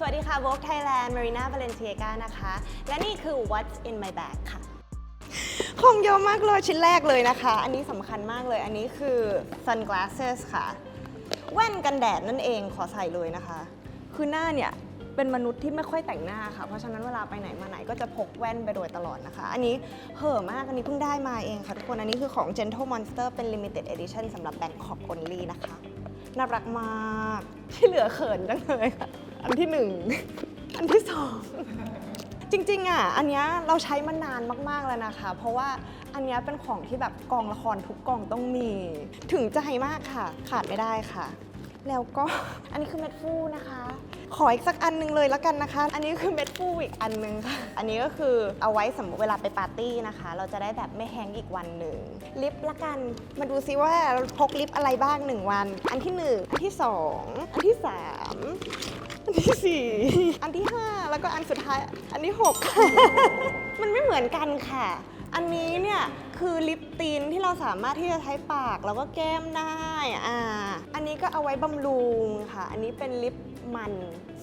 สวัสดีค่ะ Vogue Thailand Marina Balenciaga นะคะ และนี่คือ What's in my bag ค่ะ ของเยอะมากเลยชิ้นแรกเลยนะคะ อันนี้สำคัญมากเลย อันนี้คือ sunglasses ค่ะ แว่นกันแดดนั่นเอง ขอใส่เลยนะคะ คือหน้าเนี่ยเป็นมนุษย์ที่ไม่ค่อยแต่งหน้าค่ะ เพราะฉะนั้นเวลาไปไหนมาไหนก็จะพกแว่นไปโดยตลอดนะคะ อันนี้เห่อมาก อันนี้เพิ่งได้มาเองค่ะทุกคน อันนี้คือของ Gentle Monster เป็น limited edition สำหรับ Bangkok only นะคะ น่ารักมาก ที่เหลือเขินจังเลยค่ะ อันที่หนึ่ง อันที่สองจริงๆอะอันเนี้ยเราใช้มานานมากๆแล้วนะคะ เพราะว่าอันเนี้ยเป็นของที่แบบกองละครทุกกองต้องมี ถึงใจมากค่ะ ขาดไม่ได้ค่ะ แล้วก็ อันนี้คือเม็ดฟูนะคะ ขออีกสักอันหนึงเลยแล้วกันนะคะ อันนี้คือเม็ดฟูอีกอันหนึงค่ะ อันนี้ก็คือเอาไว้สำหรับเวลาไปปาร์ตี้นะคะ เราจะได้แบบไม่แห้งอีกวันหนึ่งลิปละกัน มาดูซิว่าเราพกลิปอะไรบ้างหนึ่งวัน อันที่หนึ่งอันที่สองอันที่สาม อันที่สี่อันที่ห้าแล้วก็อันสุดท้าย อันที่หกค่ะ มันไม่เหมือนกันค่ะ อันนี้เนี่ยคือลิปตีนที่เราสามารถที่จะใช้ปากแล้วก็แก้มได้อ่าอันนี้ก็เอาไว้บำรุงค่ะ อันนี้เป็นลิปมัน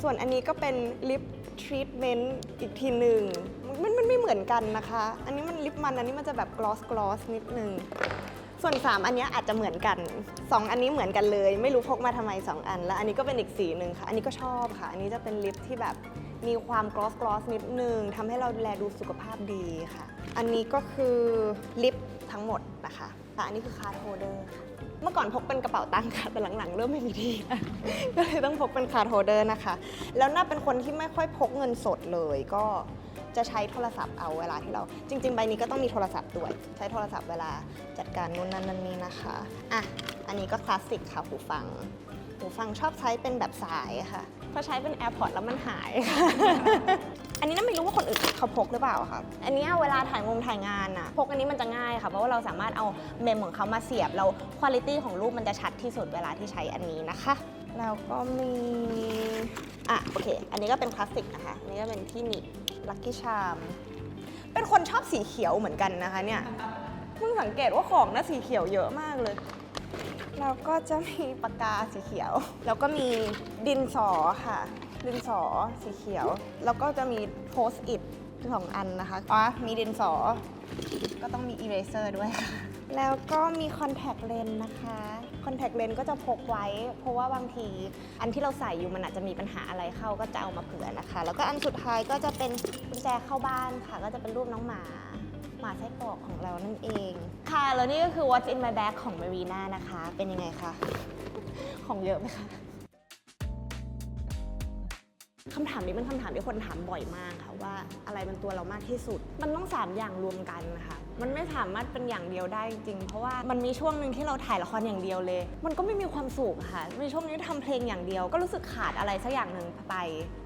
ส่วนอันนี้ก็เป็นลิปทรีทเมนต์อีกทีหนึ่งมันมันไม่เหมือนกันนะคะ อันนี้มันลิปมัน อันนี้มันจะแบบกลอสกลอสนิดนึง ส่วน 3 อันเนี้ยอาจจะเหมือนกัน 2 อันนี้เหมือนกันเลย ไม่รู้พกมาทำไม 2 อัน แล้วอันนี้ก็เป็นอีกสีหนึ่งค่ะ อันนี้ก็ชอบค่ะ อันนี้จะเป็นลิปที่แบบมีความกลอสกลอสนิดนึงทำให้เราแลดูสุขภาพดีค่ะ อันนี้ก็คือลิปทั้งหมดนะคะแต่อันนี้คือคาร์ดโฮเดอร์ค่ะเมื่อก่อนพกเป็นกระเป๋าตังค์ค่ะ แต่หลังๆ เริ่มไม่มีที่ก็เลยต้องพกเป็นคาร์ดโฮเดอร์นะคะ แล้วน่าเป็นคนที่ไม่ค่อยพกเงินสดเลยก็ จะใช้โทรศัพท์เอาเวลาที่เรา จริง ๆ ใบนี้ก็ต้องมีโทรศัพท์ด้วย ใช้โทรศัพท์เวลาจัดการนู่นนั่นนั่นนี่นะคะอะอันนี้ก็คลาสสิกค่ะหูฟัง หูฟังชอบใช้เป็นแบบสายค่ะเพราะใช้เป็น AirPods แล้วมันหาย อันนี้น่าไม่รู้ว่าคนอื่นเขาพกหรือเปล่าค่ะ อันเนี้ยเวลาถ่ายงงถ่ายงานอะพกอันนี้มันจะง่ายค่ะ เพราะว่าเราสามารถเอาเมมของเขามาเสียบแล้วคุณภาพของรูปมันจะชัดที่สุดเวลาที่ใช้อันนี้นะคะ แล้วก็มี อะโอเค อันนี้ก็เป็นคลาสสิกนะคะอันนี้ก็เป็นที่หนีบลักกี้ชาม เป็นคนชอบสีเขียวเหมือนกันนะคะเนี่ยเพิ่งสังเกตว่าของน่าสีเขียวเยอะมากเลยแล้วก็จะมีปากกาสีเขียว แล้วก็มีดินสอค่ะ ดินสอสีเขียว แล้วก็จะมีโพสต์อิท สองอันนะคะอ๋อมีดินสอ ก็ต้องมีอีเรเซอร์ด้วย แล้วก็มีคอนแทคเลนส์นะคะคอนแทคเลนส์ก็จะพกไว้ เพราะว่าบางที อันที่เราใส่อยู่มันอาจจะมีปัญหาอะไรเข้าก็จะเอามาเผื่อนะคะ แล้วก็อันสุดท้ายก็จะเป็นกุญแจเข้าบ้านค่ะ ก็จะเป็นรูปน้องหมาหมาไส้กรอกของเรานั่นเอง ค่ะแล้วนี่ก็คือ What's in my bag ของ Marina นะคะ เป็นยังไงคะของเยอะไหมคะ คำถามนี้เป็นคำถามที่คนถามบ่อยมากค่ะว่าอะไรเป็นตัวเรามากที่สุด มันต้องสามอย่างรวมกันนะคะมันไม่สามารถเป็นอย่างเดียวได้จริง เพราะว่ามันมีช่วงหนึ่งที่เราถ่ายละครอย่างเดียวเลย มันก็ไม่มีความสุขค่ะ มีช่วงนี้ทำเพลงอย่างเดียว ก็รู้สึกขาดอะไรสักอย่างหนึ่งไป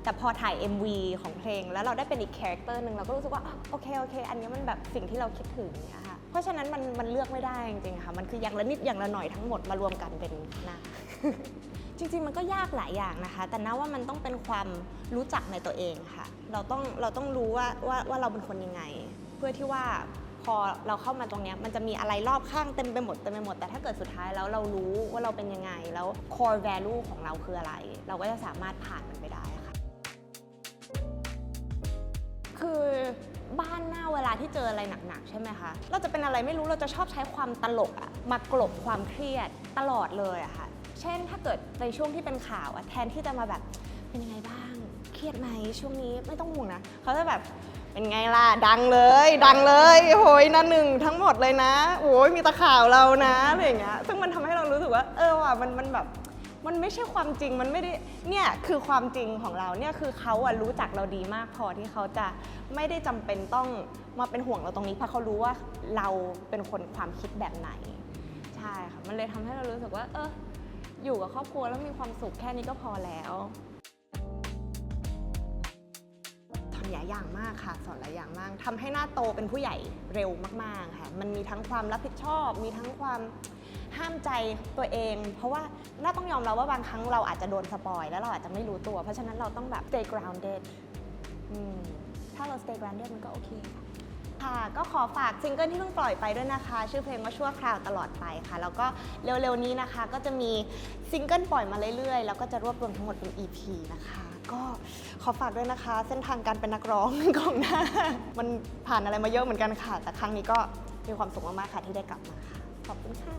แต่พอถ่าย MV ของเพลง แล้วเราได้เป็นอีกคาแรคเตอร์หนึ่งเราก็รู้สึกว่าโอเคโอเค อันนี้มันแบบสิ่งที่เราคิดถึงเนี่ยค่ะ เพราะฉะนั้นมันมันเลือกไม่ได้จริงๆค่ะ มันคืออย่างละนิดอย่างละหน่อยทั้งหมดมารวมกันเป็นหนะ จริงๆมันก็ยากหลายอย่างนะคะ แต่น่าว่ามันต้องเป็นความรู้จักในตัวเองค่ะ เราต้องเราต้องรู้ว่าว่าว่าเราเป็นคนยังไง เพื่อที่ว่าพอเราเข้ามาตรงนี้มันจะมีอะไรรอบข้างเต็มไปหมดเต็มไปหมด แต่ถ้าเกิดสุดท้ายแล้วเรารู้ว่าเราเป็นยังไง แล้ว core value ของเราคืออะไร เราก็จะสามารถผ่านมันไปได้ค่ะ คือบ้านหน้าเวลาที่เจออะไรหนักๆใช่ไหมคะ เราจะเป็นอะไรไม่รู้เราจะชอบใช้ความตลกอะมากลบความเครียดตลอดเลยอะค่ะ เช่นถ้าเกิดในช่วงที่เป็นข่าวอะแทนที่จะมาแบบเป็นยังไงบ้าง เครียดไหมช่วงนี้ไม่ต้องห่วงนะเขาจะแบบเป็นไงล่ะดังเลย ดังเลยโหยหนั่นหนึ่งทั้งหมดเลยนะโอ้ยมีแตะข่าวเรานะอะไรอย่างเงี้ยซึ่งมันทำให้เรารู้สึกว่า เออว่ะมันมันแบบมันไม่ใช่ความจริงมันไม่ได้เนี่ยคือความจริงของเราเนี่ยคือเขาอะรู้จักเราดีมากพอที่เขาจะไม่ได้จำเป็นต้องมาเป็นห่วงเราตรงนี้เพราะเขารู้ว่าเราเป็นคนความคิดแบบไหน ใช่ค่ะ มันเลยทำให้เรารู้สึกว่า เออ อยู่กับครอบครัวแล้วมีความสุขแค่นี้ก็พอแล้วสอนหลายอย่างมากค่ะ สอนหลายอย่างมากทำให้หน้าโตเป็นผู้ใหญ่เร็วมากๆค่ะมันมีทั้งความรับผิดชอบ มีทั้งความห้ามใจตัวเอง เพราะว่าน่าต้องยอมรับว่าบางครั้งเราอาจจะโดนสปอยแล้วเราอาจจะไม่รู้ตัว เพราะฉะนั้นเราต้องแบบ stay grounded ถ้าเรา stay grounded มันก็โอเคค่ะ ค่ะก็ขอฝากซิงเกิลที่เพิ่งปล่อยไปด้วยนะคะ ชื่อเพลงว่าชั่วคราวตลอดไปค่ะ แล้วก็เร็วๆนี้นะคะก็จะมีซิงเกิลปล่อยมาเรื่อยๆ แล้วก็จะรวบรวมทั้งหมดเป็น EP นะคะ ก็ขอฝากด้วยนะคะ เส้นทางการเป็นนักร้องของหน้ามันผ่านอะไรมาเยอะเหมือนกันค่ะ แต่ครั้งนี้ก็มีความสุขมากๆค่ะที่ได้กลับมาค่ะขอบคุณค่ะ